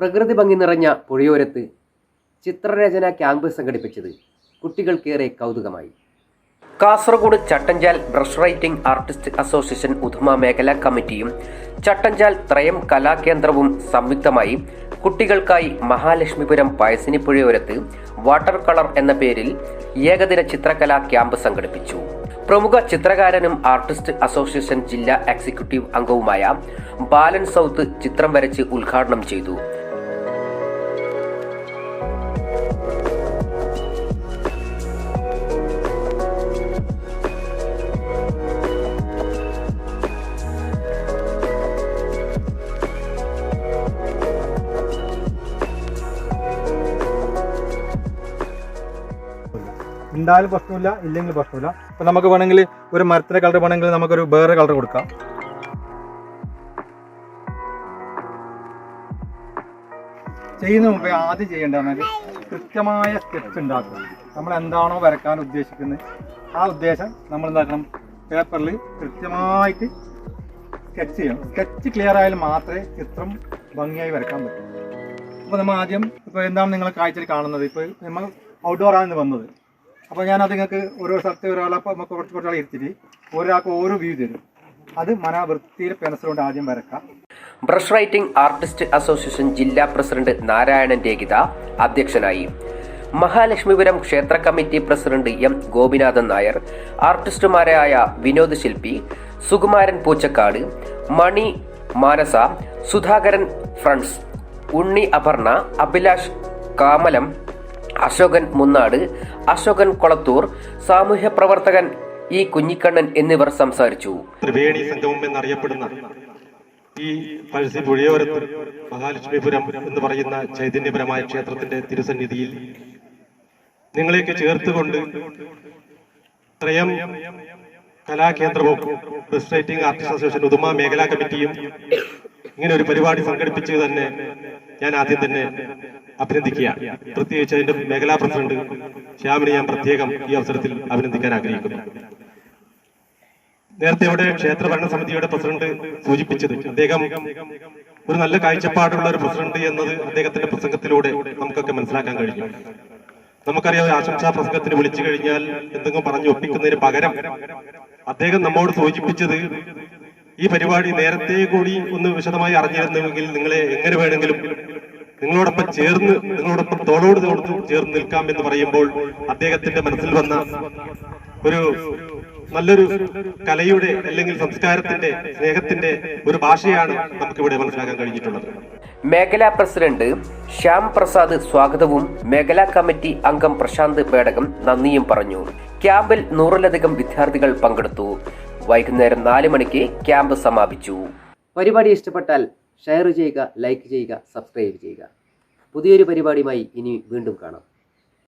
പ്രകൃതി ഭംഗി നിറഞ്ഞ പുഴയോരത്ത് ചിത്രരചന ക്യാമ്പ് സംഘടിപ്പിച്ചത് കുട്ടികൾക്കേറെ കൗതുകമായി. Kasaragod Chattanchal brush writing artist association Uduma മേഖലാ കമ്മിറ്റിയും ചട്ടഞ്ചാൽ ത്രയം കലാകേന്ദ്രവും സംയുക്തമായി കുട്ടികൾക്കായി മഹാലക്ഷ്മിപുരം പയസിനിപ്പുഴയോരത്ത് വാട്ടർ കളർ എന്ന പേരിൽ ഏകദിന ചിത്രകലാ ക്യാമ്പ് സംഘടിപ്പിച്ചു. പ്രമുഖ ചിത്രകാരനും ആർട്ടിസ്റ്റ് അസോസിയേഷൻ ജില്ലാ എക്സിക്യൂട്ടീവ് അംഗവുമായ ബാലൻ സൗത്ത് ചിത്രം വരച്ച് ഉദ്ഘാടനം ചെയ്തു. ഉണ്ടായാലും പ്രശ്നമില്ല ഇല്ലെങ്കിൽ പ്രശ്നമില്ല. ഇപ്പൊ നമുക്ക് വേണമെങ്കിൽ ഒരു മരത്തിന്റെ കളർ വേണമെങ്കിൽ നമുക്കൊരു വേറെ കളർ കൊടുക്കാം. ചെയ്യുന്ന മുമ്പേ ആദ്യം ചെയ്യേണ്ടതെന്നാൽ കൃത്യമായ സ്കെച്ച് ഉണ്ടാക്കുക. നമ്മൾ എന്താണോ വരക്കാൻ ഉദ്ദേശിക്കുന്നത്. ആ ഉദ്ദേശം നമ്മൾ എന്താക്കണം? പേപ്പറിൽ കൃത്യമായിട്ട് സ്കെച്ച് ചെയ്യണം. സ്കെച്ച് ക്ലിയർ ആയാൽ മാത്രമേ ചിത്രം ഭംഗിയായി വരക്കാൻ പറ്റൂ. അപ്പോൾ നമ്മൾ ആദ്യം ഇപ്പോൾ എന്താണ് നിങ്ങൾ കാഴ്ചയിൽ കാണുന്നത്? ഇപ്പോൾ നമ്മൾ ഔട്ട്ഡോറാണ് വന്നത്. അപ്പോൾ ഞാനത് നിങ്ങൾക്ക് ഓരോ സ്ഥലത്ത് ഒരാളെ നമുക്ക് കുറച്ച് കുറച്ചാളെ ഇരുത്തിയിട്ട് ഒരാൾക്ക് ഓരോ വ്യൂ തരും. അത് മന പെൻസിലുകൊണ്ട് പെൻസിൽ കൊണ്ട് ആദ്യം വരക്കാം. ബ്രഷ് റൈറ്റിംഗ് ആർട്ടിസ്റ്റ് അസോസിയേഷൻ ജില്ലാ പ്രസിഡന്റ് നാരായണൻ രേഖിത അധ്യക്ഷനായി. മഹാലക്ഷ്മിപുരം ക്ഷേത്ര committee president M Gopinathan Nair ആർട്ടിസ്റ്റുമാരായ Vinod Shilpi Sukumaran Poochakkad Mani Manasa Sudhakaran friends Unni Aparna Abhilash കാമലം Ashokan Munnad Ashokan Kolathur സാമൂഹ്യ പ്രവർത്തകൻ ഇ കുഞ്ഞിക്കണ്ണൻ എന്നിവർ സംസാരിച്ചു. ത്രിവേണി സംഗമം എന്നറിയപ്പെടുന്ന ഈ പഴശ്ശി പുഴയോരത്ത് മഹാലക്ഷ്മിപുരം എന്ന് പറയുന്ന ചൈതന്യപരമായ ക്ഷേത്രത്തിന്റെ തിരുസന്നിധിയിൽ നിങ്ങളെയൊക്കെ ചേർത്തുകൊണ്ട് ത്രയം കലാകേന്ദ്രവും brush writing artist association Uduma മേഖലാ കമ്മിറ്റിയും ഇങ്ങനെ ഒരു പരിപാടി സംഘടിപ്പിച്ചത് തന്നെ ഞാൻ ആദ്യം തന്നെ അഭിനന്ദിക്കുകയാണ് പ്രത്യേകിച്ച് അതിന്റെ മേഖലാ പ്രസിഡന്റ് ശ്യാമിനെ ഞാൻ പ്രത്യേകം ഈ അവസരത്തിൽ അഭിനന്ദിക്കാൻ ആഗ്രഹിക്കുന്നു. നേരത്തെ ഇവിടെ ക്ഷേത്ര ഭരണ സമിതിയുടെ പ്രസിഡന്റ് സൂചിപ്പിച്ചത് അദ്ദേഹം ഒരു നല്ല കാഴ്ചപ്പാടുള്ള ഒരു പ്രസിഡന്റ് എന്നത് അദ്ദേഹത്തിന്റെ പ്രസംഗത്തിലൂടെ നമുക്കൊക്കെ മനസ്സിലാക്കാൻ കഴിഞ്ഞു. നമുക്കറിയാം ആശംസാ പ്രസംഗത്തിന് വിളിച്ചു കഴിഞ്ഞാൽ എന്തെങ്കിലും പറഞ്ഞു ഒപ്പിക്കുന്നതിന് പകരം അദ്ദേഹം നമ്മോട് സൂചിപ്പിച്ചത് ഈ പരിപാടി നേരത്തെ കൂടി ഒന്ന് വിശദമായി അറിഞ്ഞിരുന്നുവെങ്കിൽ നിങ്ങളെ എങ്ങനെ വേണമെങ്കിലും നിങ്ങളോടൊപ്പം ചേർന്ന് നിങ്ങളോടൊപ്പം തോളോട് തോട് ചേർന്ന് നിൽക്കാം എന്ന് പറയുമ്പോൾ അദ്ദേഹത്തിന്റെ മനസ്സിൽ വന്ന ഒരു നല്ലൊരു കലയുടെ അല്ലെങ്കിൽ സംസ്കാരത്തിന്റെ സ്നേഹത്തിന്റെ ഒരു ഭാഷയാണ് നമുക്കിവിടെ മനസ്സിലാക്കാൻ കഴിഞ്ഞിട്ടുള്ളത്. മേഖലാ പ്രസിഡന്റ് ശ്യാം പ്രസാദ് സ്വാഗതവും മേഖലാ കമ്മിറ്റി അംഗം പ്രശാന്ത് പേടകം നന്ദിയും പറഞ്ഞു. ക്യാമ്പിൽ നൂറിലധികം വിദ്യാർത്ഥികൾ പങ്കെടുത്തു. വൈകുന്നേരം നാല് മണിക്ക് ക്യാമ്പ് സമാപിച്ചു. പരിപാടി ഇഷ്ടപ്പെട്ടാൽ ഷെയർ ചെയ്യുക ലൈക്ക് ചെയ്യുക സബ്സ്ക്രൈബ് ചെയ്യുക. പുതിയൊരു പരിപാടിയുമായി ഇനി വീണ്ടും കാണാം.